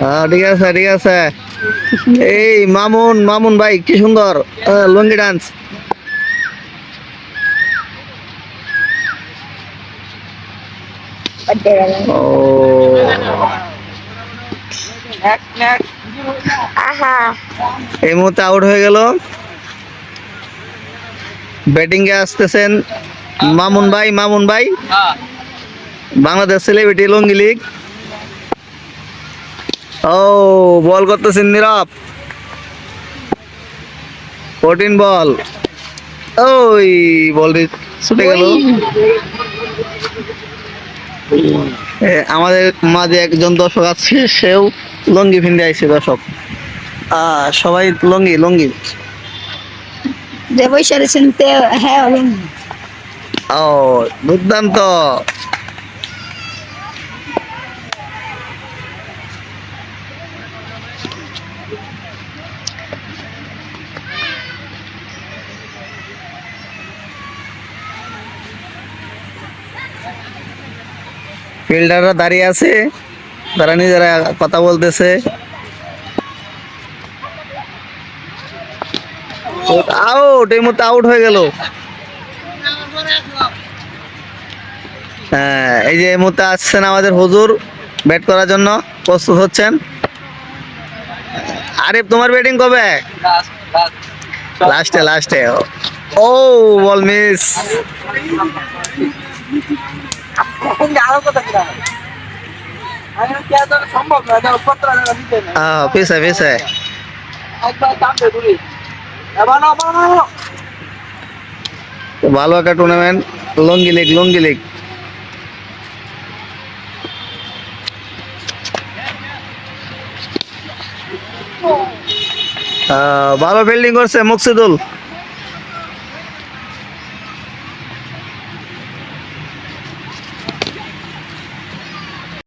হ্যাঁ ঠিক আছে ঠিক আছে। এই মামুন মামুন ভাই কি সুন্দর। লুঙ্গি ডান্স এই মুহূর্তে আউট হয়ে গেল। ব্যাটিং এ আসতেছেন মামুন ভাই মামুন ভাই। বাংলাদেশ সেলিব্রিটি লঙ্গি লিগ ও বল করতেছেন নীরব। কঠিন বল। ওই বল ছুটে গেল। আমাদের মাঝে একজন দর্শক আছে সেও লঙ্গি ফিন্দে আইছে দর্শক। সবাই লঙ্গি লঙ্গি। রয়েছেন তে হ্যাঁ ও দুর্দান্ত। ফিল্ডাররা দাঁড়িয়ে আছে। তারা নিজেরা কথা বলতেছে। আউট এই মুহূর্তে আউট হয়ে গেল। হ্যাঁ এই যে এই মুহূর্তে আসছেন আমাদের হুজুর। ব্যাট করার জন্য প্রস্তুত হচ্ছেন। আরে তোমার ব্যাটিং কবে লাস্টে লাস্টে ও বল মিস সম্ভব না এটা পত্র দিতে না পিছে পিছে একবার দাম দে দূরে এবার না বাবা ভালো একটা টুর্নামেন্ট লঙ্গি লিগ লঙ্গি লিগ ভালো ফিল্ডিং করছে মুকসিদুল।